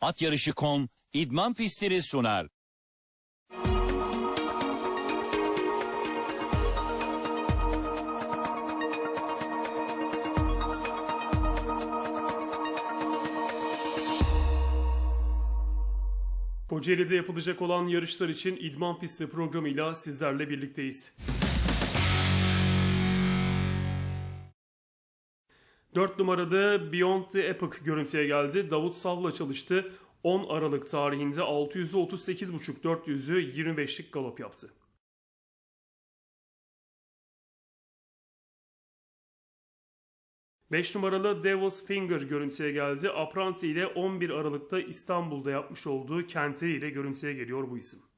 Atyarışı.com idman pistleri sunar. Kocaeli'de yapılacak olan yarışlar için idman pisti programıyla sizlerle birlikteyiz. 4 numarada Beyond the Epic görüntüye geldi. Davut Sav'la çalıştı. 10 Aralık tarihinde 600'ü 38.5 400'ü 25'lik galop yaptı. Beş numaralı Devil's Finger görüntüye geldi. Apranti ile 11 Aralık'ta İstanbul'da yapmış olduğu kenteri ile görüntüye geliyor bu isim.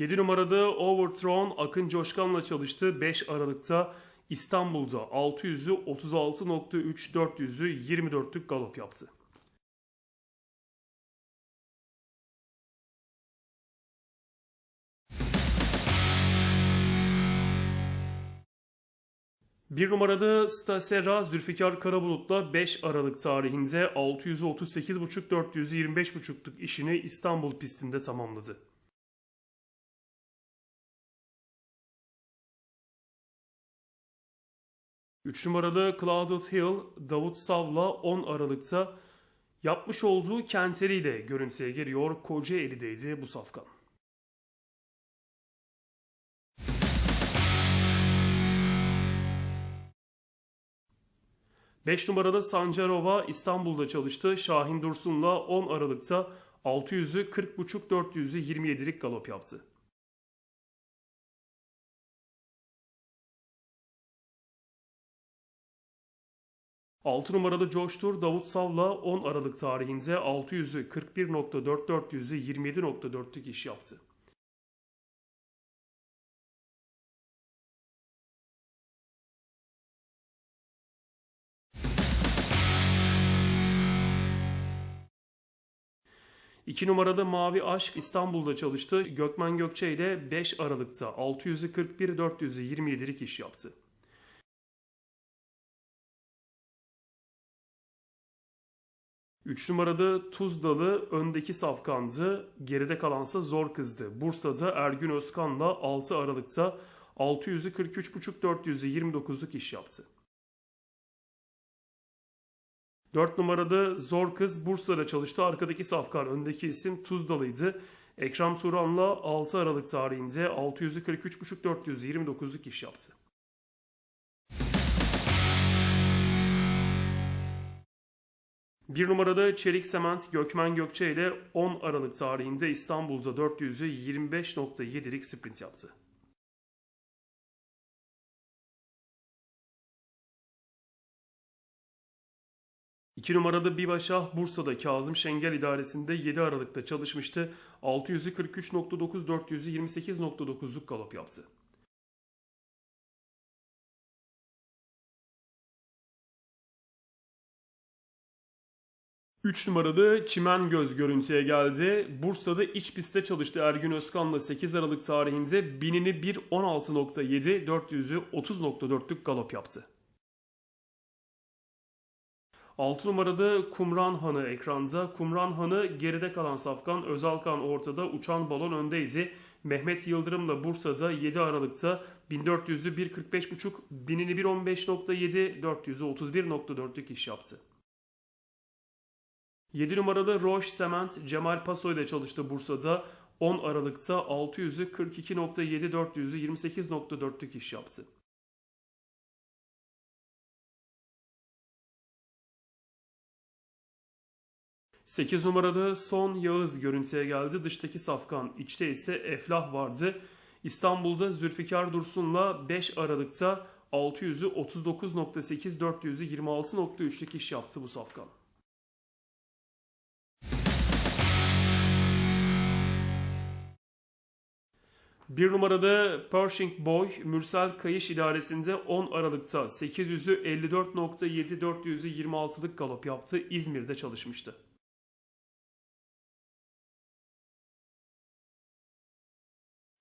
7 numarada Overthrown Akın Coşkan'la çalıştı. 5 Aralık'ta İstanbul'da 600'ü 36.3 400'ü 24'lük galop yaptı. Bir numarada Stasera Zülfikar Karabulut'la 5 Aralık tarihinde 638.5 425.5'luk işini İstanbul pistinde tamamladı. Üç numaralı Clouded Hill Davut Sav'la 10 Aralık'ta yapmış olduğu kenteriyle görüntüye geliyor. Kocaeli'deydi bu safkan. Beş numarada Sancarova İstanbul'da çalıştı. Şahin Dursun'la 10 Aralık'ta 600'ü 40.5 400'ü 27'lik galop yaptı. Altı numaralı Coştur Davut Sav'la 10 Aralık tarihinde 600'ü 41.4 400'ü 27.4'lük iş yaptı. İki numarada Mavi Aşk İstanbul'da çalıştı. Gökmen Gökçe ile 5 Aralık'ta 600'ü 41 400'ü 27'lik iş yaptı. 3 numarada Tuzdalı öndeki safkandı, geride kalansa zor kızdı. Bursa'da Ergün Özkan'la 6 Aralık'ta 600'ü 43.5 400'ü 29'luk iş yaptı. 4 numarada Zor Kız Bursa'da çalıştı. Arkadaki safkan öndeki isim Tuzdalı'ydı. Ekrem Turan'la 6 Aralık tarihinde 600'ü 43.5 400'ü 29'luk iş yaptı. Bir numarada Çelik Sement Gökmen Gökçe ile 10 Aralık tarihinde İstanbul'da 400'ü 25.7'lik sprint yaptı. İki numarada Bibaşah Bursa'da Kazım Şengel idaresinde 7 Aralık'ta çalışmıştı. 600'ü 43.9 400'ü 28.9'luk galop yaptı. 3 numarada Çimen Göz görüntüye geldi. Bursa'da iç pistte çalıştı Ergün Özkan'la 8 Aralık tarihinde binini 1.16.7 400'ü 30.4'lük galop yaptı. 6 numarada Kumran Hanı ekranda. Kumran Hanı geride kalan Safkan, Özalkan ortada, uçan balon öndeydi. Mehmet Yıldırım'la Bursa'da 7 Aralık'ta 1400'ü 1.45.5, binini 1.15.7, 400'ü 31.4'lük iş yaptı. 7 numaralı Roche Cement Cemal Paso ile çalıştı Bursa'da. 10 Aralık'ta 600'ü 42.7 400'ü 28.4'lük iş yaptı. Sekiz numarada Son Yağız görüntüye geldi. Dıştaki safkan, içte ise Eflah vardı. İstanbul'da Zülfikar Dursun'la 5 Aralık'ta 600'ü 39.8 400'ü 26.3'lük iş yaptı bu safkan. Bir numarada Pershing Boy Mürsel Kayış idaresinde 10 Aralık'ta 800'ü 54.7 400'ü 26'lık galop yaptı. İzmir'de çalışmıştı.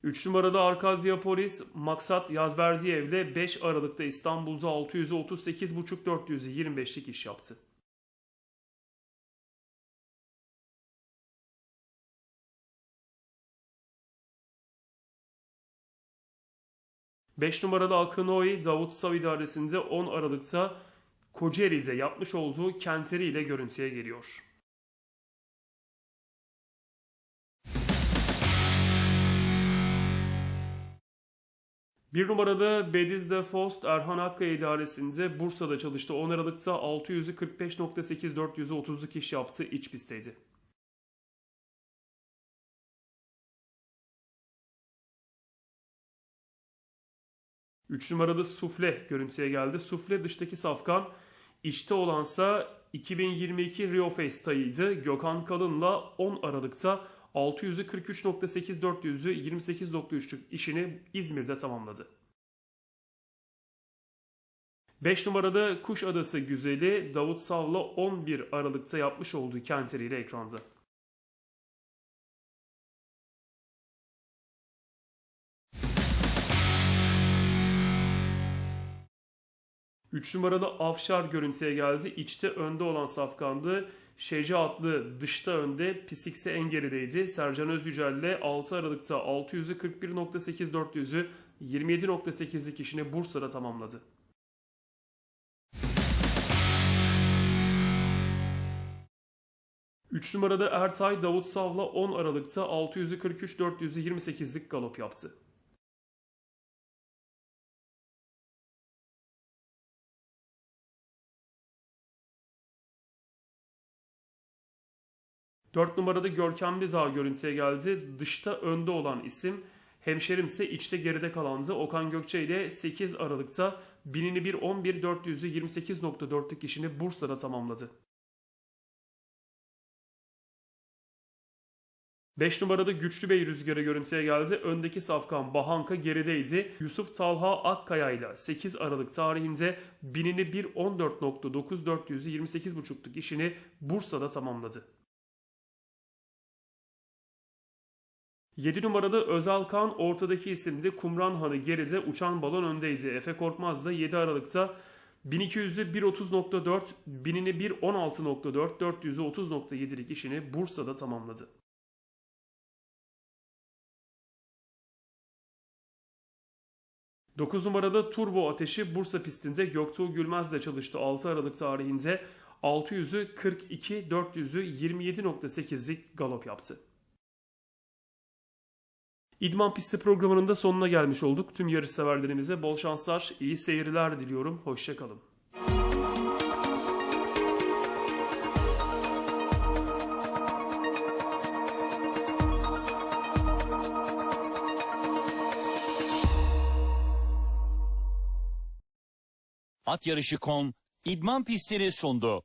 3 numarada Arkadya Polis Maksat Yazverdiyev'le 5 Aralık'ta İstanbul'da 638.5 425'lik iş yaptı. Beş numarada Akınoy Davut Sav idaresinde 10 Aralık'ta Kocaeli'de yapmış olduğu kenteri ile görüntüye geliyor. Bir numarada Bediz'de Fost Erhan Akkaya idaresinde Bursa'da çalıştı. 10 Aralık'ta 600'ü 45.8 400'ü 30'luk iş yaptı. iç pistteydi. Üç numarada Sufle görüntüye geldi. Sufle dıştaki safkan, içte olansa 2022 Rio Face tayıydı. Gökhan Kalın'la 10 Aralık'ta 600'ü 43.8 400'ü 28.3'lük işini İzmir'de tamamladı. 5 numarada Kuşadası güzeli Davut Sav'la 11 Aralık'ta yapmış olduğu kenteriyle ekranda. Üç numarada Afşar görüntüye geldi. İçte önde olan safkandı. Şece atlı dışta önde, Pisikse en gerideydi. Sercan Özgücel ile 6 Aralık'ta 600'ü 41.8 400'ü 27.8'lik işini Bursa'da tamamladı. Üç numarada Ertay Davut Sav'la 10 Aralık'ta 600'ü 43 400'ü 28'lik galop yaptı. Dört numarada Görkemli Dağ görüntüye geldi. Dışta önde olan isim hemşerimse içte geride kalandı. Okan Gökçe ile 8 Aralık'ta 1000'ini 1 11 400'ü 28.4'lük işini Bursa'da tamamladı. 5 numarada Güçlü Bey rüzgarı görüntüye geldi. Öndeki safkan Bahanka gerideydi. Yusuf Talha Akkaya ile 8 Aralık tarihinde 1000'ini 1 14.9 400'ü 28.5'luk işini Bursa'da tamamladı. 7 numarada Özal Kan ortadaki isimdi. Kumran Hanı geride uçan balon öndeydi. Efe Korkmaz da 7 Aralık'ta 1200'ü 1.30.4, 1000'ini 1.16.4, 400'ü 30.7'lik işini Bursa'da tamamladı. Dokuz numarada Turbo Ateşi Bursa pistinde Göktuğ Gülmez'le çalıştı 6 Aralık tarihinde 600'ü 42, 400'ü 27.8'lik galop yaptı. İdman Pisti programının da sonuna gelmiş olduk. Tüm yarış severlerimize bol şanslar, iyi seyirler diliyorum. Hoşçakalın. At yarışı.com idman pistleri sundu.